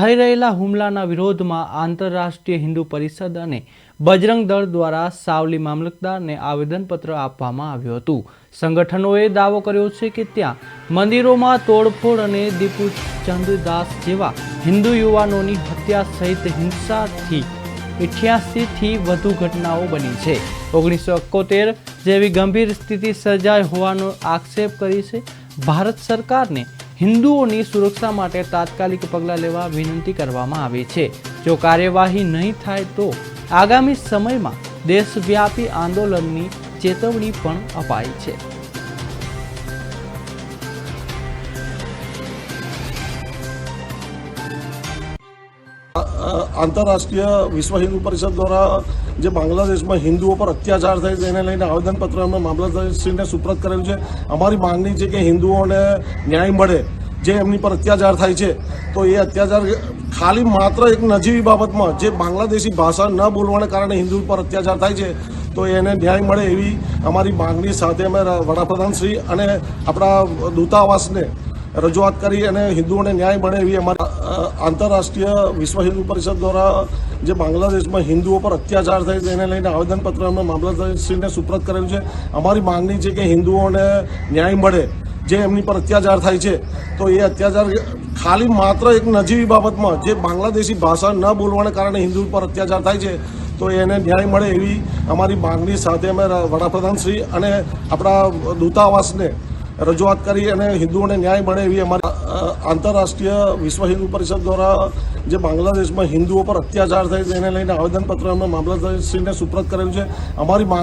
થઈ રહેલા હુમલાના વિરોધમાં આંતરરાષ્ટ્રીય હિન્દુ પરિષદ અને બજરંગ દળ દ્વારા સાવલી મામલતદારને આવેદનપત્ર આપવામાં આવ્યું હતું. સંગઠનોએ દાવો કર્યો છે કે ત્યાં મંદિરોમાં તોડફોડ અને દીપુ ચંદ્રદાસ જેવા હિન્દુ યુવાનોની હત્યા સહિત હિંસાથી ઇઠ્યાસીથી વધુ ઘટનાઓ બની છે. ઓગણીસો એકોતેર જેવી ગંભીર સ્થિતિ સર્જાઈ હોવાનો આક્ષેપ કરી છે. ભારત સરકારને હિન્દુઓની સુરક્ષા માટે તાત્કાલિક પગલાં લેવા વિનંતી કરવામાં આવી છે. જો કાર્યવાહી નહીં થાય તો આગામી સમયમાં દેશવ્યાપી આંદોલનની ચેતવણી પણ અપાઈ છે. આંતરરાષ્ટ્રીય વિશ્વ હિન્દુ પરિષદ દ્વારા જે બાંગ્લાદેશમાં હિન્દુઓ પર અત્યાચાર થાય એને લઈને આવેદનપત્ર અમે મામલતદારશ્રીને સુપ્રત કરેલું છે. અમારી માંગણી છે કે હિન્દુઓને ન્યાય મળે, જે એમની પર અત્યાચાર થાય છે. તો એ અત્યાચાર ખાલી માત્ર એક નજીવી બાબતમાં જે બાંગ્લાદેશી ભાષા ન બોલવાને કારણે હિન્દુ પર અત્યાચાર થાય છે, તો એને ન્યાય મળે એવી અમારી માંગણી સાથે અમે વડાપ્રધાન શ્રી અને આપણા દૂતાવાસને રજૂઆત કરી અને હિન્દુઓને ન્યાય મળે એવી અમારી આંતરરાષ્ટ્રીય વિશ્વ હિન્દુ પરિષદ દ્વારા જે બાંગ્લાદેશમાં હિન્દુઓ પર અત્યાચાર થાય છે, એને લઈને આવેદનપત્ર અમે મામલતદારશ્રીને સુપ્રત કરેલું છે. અમારી માંગણી છે કે હિન્દુઓને ન્યાય મળે, જે એમની પર અત્યાચાર થાય છે. તો એ અત્યાચાર ખાલી માત્ર એક નજીવી બાબતમાં, જે બાંગ્લાદેશી ભાષા ન બોલવાને કારણે હિન્દુ પર અત્યાચાર થાય છે, તો એને ન્યાય મળે એવી અમારી માંગણી સાથે અમે વડાપ્રધાન શ્રી અને આપણા દૂતાવાસને રજૂઆત કરી અને હિન્દુઓને ન્યાય મળે એવી અમારી આંતરરાષ્ટ્રીય વિશ્વ હિન્દુ પરિષદ દ્વારા જે બાંગ્લાદેશમાં હિન્દુઓ પર અત્યાચાર થાય છે, એને લઈને આવેદનપત્ર અમે મામલતદારશ્રીને સુપ્રત કરેલું છે. અમારી માંગ